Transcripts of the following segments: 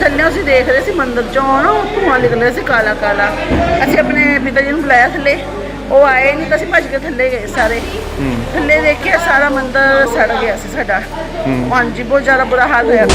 ਥੱਲੇ ਅਸੀਂ ਦੇਖ ਰਹੇ ਸੀ ਮੰਦਿਰ ਚੋਂ ਨਾ ਧੂਆਂ ਨਿਕਲ ਰਿਹਾ ਸੀ ਕਾਲਾ ਕਾਲਾ। ਅਸੀਂ ਆਪਣੇ ਪਿਤਾ ਜੀ ਨੂੰ ਬੁਲਾਇਆ ਥੱਲੇ। ਉਹ ਆਏ ਨਹੀਂ ਤਾਂ ਅਸੀਂ ਭੱਜ ਕੇ ਥੱਲੇ ਗਏ ਸਾਰੇ। ਥੱਲੇ ਦੇਖਿਆ ਸਾਰਾ ਮੰਦਿਰ ਸੜ ਗਿਆ ਸੀ ਸਾਡਾ। ਹਾਂਜੀ ਬਹੁਤ ਜ਼ਿਆਦਾ ਬੁਰਾ ਹਾਲ ਹੋਇਆ।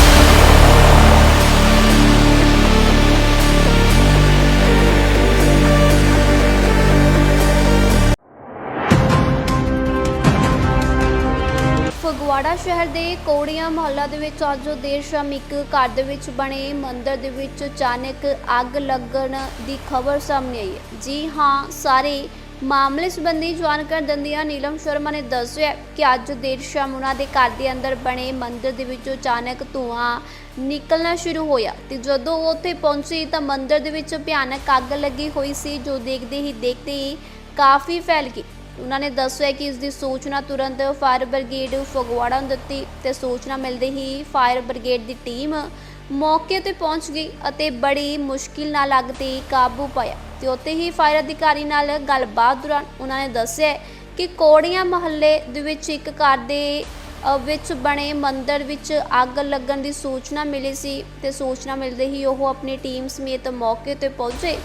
ਫਗਵਾੜਾ ਸ਼ਹਿਰ ਦੇ ਕੋੜੀਆਂ ਮੁਹੱਲਾ ਦੇ ਵਿੱਚ ਅੱਜ ਦੇਰ ਸ਼ਾਮ ਇੱਕ ਘਰ ਦੇ ਵਿੱਚ ਬਣੇ ਮੰਦਿਰ ਦੇ ਵਿੱਚ ਅਚਾਨਕ ਅੱਗ ਲੱਗਣ ਦੀ ਖਬਰ ਸਾਹਮਣੇ ਆਈ ਹੈ। ਜੀ ਹਾਂ, ਸਾਰੇ ਮਾਮਲੇ ਸੰਬੰਧੀ ਜਾਣਕਾਰੀ ਦਿੰਦਿਆਂ ਨੀਲਮ ਸ਼ਰਮਾ ਨੇ ਦੱਸਿਆ ਕਿ ਅੱਜ ਦੇਰ ਸ਼ਾਮ ਉਹਨਾਂ ਦੇ ਘਰ ਦੇ ਅੰਦਰ ਬਣੇ ਮੰਦਿਰ ਦੇ ਵਿੱਚੋਂ ਅਚਾਨਕ ਧੂਆਂ ਨਿਕਲਣਾ ਸ਼ੁਰੂ ਹੋਇਆ ਤੇ ਜਦੋਂ ਉਹ ਉੱਥੇ ਪਹੁੰਚੀ ਤਾਂ ਮੰਦਿਰ ਦੇ ਵਿੱਚ ਭਿਆਨਕ ਅੱਗ ਲੱਗੀ ਹੋਈ ਸੀ, ਜੋ ਦੇਖਦੇ ਹੀ ਦੇਖਦੇ ਹੀ ਕਾਫੀ ਫੈਲ ਗਈ। ਉਹਨਾਂ ਨੇ ਦੱਸਿਆ ਕਿ ਇਸ ਦੀ ਸੂਚਨਾ ਤੁਰੰਤ ਫਾਇਰ ਬ੍ਰਿਗੇਡ ਫਗਵਾੜਾ ਨੂੰ ਦਿੱਤੀ ਤੇ ਸੂਚਨਾ ਮਿਲਦੇ ਹੀ ਫਾਇਰ ਬ੍ਰਿਗੇਡ ਦੀ ਟੀਮ ਮੌਕੇ ਤੇ ਪਹੁੰਚ ਗਈ ਅਤੇ ਬੜੀ ਮੁਸ਼ਕਿਲ ਨਾਲ ਅੱਗ ਤੇ ਕਾਬੂ ਪਾਇਆ ਤੇ ਉੱਥੇ ਹੀ ਫਾਇਰ ਅਧਿਕਾਰੀ ਨਾਲ ਗੱਲਬਾਤ ਦੌਰਾਨ ਉਹਨਾਂ ਨੇ ਦੱਸਿਆ ਕਿ ਕੋੜੀਆਂ ਮਹੱਲੇ ਦੇ ਵਿੱਚ ਇੱਕ ਘਰ ਦੇ ਵਿੱਚ ਬਣੇ ਮੰਦਰ ਵਿੱਚ ਅੱਗ ਲੱਗਣ ਦੀ ਸੂਚਨਾ ਮਿਲੀ ਸੀ ਤੇ ਸੂਚਨਾ ਮਿਲਦੇ ਹੀ ਉਹ ਆਪਣੀ ਟੀਮ ਸਮੇਤ ਮੌਕੇ ਤੇ ਪਹੁੰਚੇ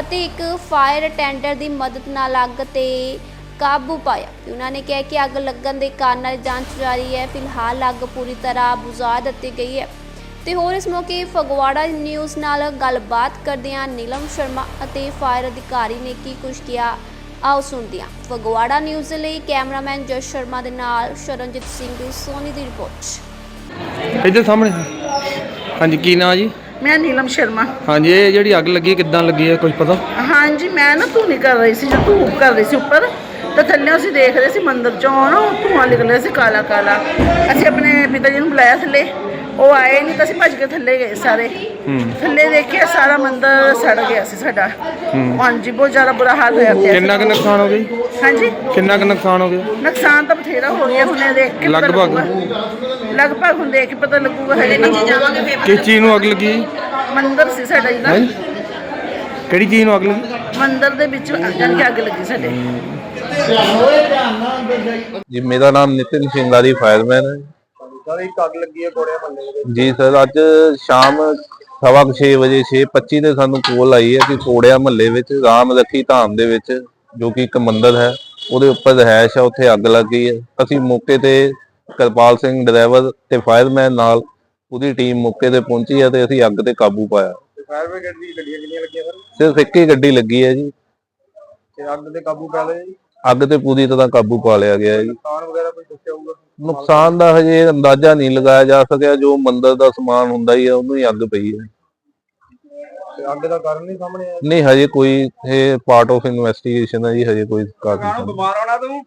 ਅਤੇ ਇੱਕ ਫਾਇਰ ਟੈਂਡਰ ਦੀ ਮਦਦ ਨਾਲ ਅੱਗ ਤੇ ਕਾਬੂ ਪਾਇਆ ਤੇ ਉਹਨਾਂ ਨੇ ਕਿਹਾ ਕਿ ਅੱਗ ਲੱਗਣ ਦੇ ਕਾਰਨਾਂ ਦੀ ਜਾਂਚ ਜਾਰੀ ਹੈ। ਫਿਲਹਾਲ ਅੱਗ ਪੂਰੀ ਤਰ੍ਹਾਂ ਬੁਝਾ ਦਿੱਤੀ ਗਈ ਹੈ। ਤੇ ਹੋਰ ਇਸ ਮੌਕੇ ਫਗਵਾੜਾ ਨਿਊਜ਼ ਨਾਲ ਗੱਲਬਾਤ ਕਰਦਿਆਂ ਨੀਲਮ ਸ਼ਰਮਾ ਅਤੇ ਫਾਇਰ ਅਧਿਕਾਰੀ ਨੇ ਕੀ ਕੁਝ ਕਿਹਾ ਆਓ ਸੁਣਦੇ ਹਾਂ ਫਗਵਾੜਾ ਨਿਊਜ਼ ਲਈ ਕੈਮਰਾਮੈਨ ਜਸ ਸ਼ਰਮਾ ਦੇ ਨਾਲ ਸ਼ਰਨਜੀਤ ਸਿੰਘ ਸੋਨੀ ਦੀ ਰਿਪੋਰਟ। ਇੱਧਰ ਸਾਹਮਣੇ। ਹਾਂਜੀ ਕੀ ਨਾਂ ਜੀ? ਮੈਂ ਨੀਲਮ ਸ਼ਰਮਾ। ਹਾਂਜੀ ਇਹ ਜਿਹੜੀ ਅੱਗ ਲੱਗੀ ਹੈ, ਕਿੱਦਾਂ ਲੱਗੀ ਹੈ ਕੁਝ ਪਤਾ? ਹਾਂਜੀ ਮੈਂ ਨਾ ਧੂਣੀ ਕਰ ਰਹੀ ਸੀ ਜੋ ਧੂਪ ਕਰ ਰਹੀ ਸੀ ਉੱਪਰ। ਤਾਂ ਥੱਲੇ ਅਸੀਂ ਦੇਖ ਰਹੇ ਸੀ ਮੰਦਿਰ ਚੋਂ ਨਾ ਧੂਆਂ ਨਿਕਲ ਰਿਹਾ ਸੀ ਕਾਲਾ ਕਾਲਾ। ਅਸੀਂ ਆਪਣੇ ਪਿਤਾ ਜੀ ਨੂੰ ਬੁਲਾਇਆ ਥੱਲੇ। ਉਹ ਆਏ ਨਹੀਂ ਤਾਂ ਅਸੀਂ ਭੱਜ ਕੇ ਥੱਲੇ ਗਏ ਸਾਰੇ। ਥੱਲੇ ਦੇਖਿਆ ਸਾਰਾ ਮੰਦਿਰ ਸੜ ਗਿਆ ਸੀ ਸਾਡਾ। ਹਾਂਜੀ ਬਹੁਤ ਜ਼ਿਆਦਾ ਬੁਰਾ ਹਾਲ ਹੋਇਆ ਪਿਆ ਸੀ। ਕਿੰਨਾ ਕੁ ਨੁਕਸਾਨ ਹੋ ਗਿਆ ਜੀ? ਹਾਂਜੀ? ਕਿੰਨਾ ਕੁ ਨੁਕਸਾਨ ਹੋ ਗਿਆ? ਨੁਕਸਾਨ ਤਾਂ ਬਥੇਰਾ ਹੋ ਗਿਆ ਹੁਣ ਇਹ ਦੇਖ ਕੇ ਪਤਾ ਲਗਭਗ? ਲੱਗੂਗਾ। ਲਗਭਗ ਹੁਣ ਦੇਖ ਕੇ ਪਤਾ ਲੱਗੂਗਾ ਹਲੇ ਨਹੀਂ ਜਾਵਾਂਗੇ ਕਿਸ ਚੀਜ਼ ਨੂੰ ਅੱਗ ਲੱਗੀ? ਮੰਦਿਰ ਸੀ ਸਾਡਾ ਜੀ ਨਾ। ਹੈਂ? ਕਿਹੜੀ ਚੀਜ਼ ਨੂੰ ਅੱਗ ਲੱਗੀ? ਮੰਦਿਰ ਦੇ ਵਿੱਚ ਜਾਨ ਕੇ ਅੱਗ ਲੱਗੀ ਸਾਡੇ। ਜੀ ਮੇਰਾ ਨਾਮ ਨਿਤਿਨ ਸਿੰਘ ਲਾਰੀ ਫਾਇਰਮੈਨ ਹੈ। ਜੀ ਸਰ ਅੱਜ ਸ਼ਾਮ ਸਵਾ ਵਜੇ 6:25 ਤੇ ਸਾਨੂੰ ਕੋਲ ਆਈ ਹੈ ਕਿ ਕੋੜਿਆ ਮੱਲੇ ਵਿੱਚ ਰਾਮ ਰੱਖੀ ਧਾਮ ਦੇ ਵਿੱਚ ਜੋ ਕਿ ਇੱਕ ਮੰਦਿਰ ਹੈ ਉਹਦੇ ਉੱਪਰ ਰਹਿਸ਼ ਹੈ ਉੱਥੇ ਅੱਗ ਲੱਗ ਗਈ ਹੈ। ਅਸੀਂ ਮੌਕੇ ਤੇ ਕਰਪਾਲ ਸਿੰਘ ਡਰਾਈਵਰ ਤੇ ਫਾਇਰਮੈਨ ਨਾਲ ਪੂਰੀ ਟੀਮ ਮੌਕੇ ਤੇ ਪਹੁੰਚੀ ਹੈ ਤੇ ਅਸੀਂ ਅੱਗ ਤੇ ਕਾਬੂ ਪਾਇਆ। ਫਾਇਰ ਗੱਡੀਆਂ ਲੱਗੀਆਂ ਸਿਰਫ ਇੱਕ ਹੀ ਗੱਡੀ ਲੱਗੀ ਹੈ ਜੀ। ਤੇ ਅੱਗ ਤੇ ਕਾਬੂ ਪਾ ਲਿਆ ਜੀ? ਅੱਗ ਤੇ ਪੂਰੀ ਤਰ੍ਹਾਂ ਕਾਬੂ ਪਾ ਲਿਆ ਗਿਆ ਹੈ ਜੀ। ਨੁਕਸਾਨ ਵਗੈਰਾ ਕੋਈ ਦੱਸਿਆ ਹੋਊਗਾ ਨੁਕਸਾਨ ਦਾ ਹਜੇ ਅੰਦਾਜ਼ਾ ਨਹੀਂ ਲਗਾਇਆ ਜਾ ਸਕਿਆ ਜੋ ਮੰਦਿਰ ਦਾ ਸਮਾਨ ਹੁੰਦਾ ਹੀ ਹੈ ਉਹਨੂੰ ਹੀ ਅੱਗ ਪਈ ਹੈ। ਤੇ ਅੱਗ ਦਾ ਕਾਰਨ ਨਹੀਂ ਸਾਹਮਣੇ ਆਇਆ? ਨਹੀਂ ਹਜੇ ਕੋਈ ਇਹ ਪਾਰਟ ਆਫ ਇਨਵੈਸਟੀਗੇਸ਼ਨ ਹੈ ਜੀ ਹਜੇ ਕੋਈ ਕਾਰਨ ਨਹੀਂ ਬਿਮਾਰ ਹੋਣਾ ਤੂੰ?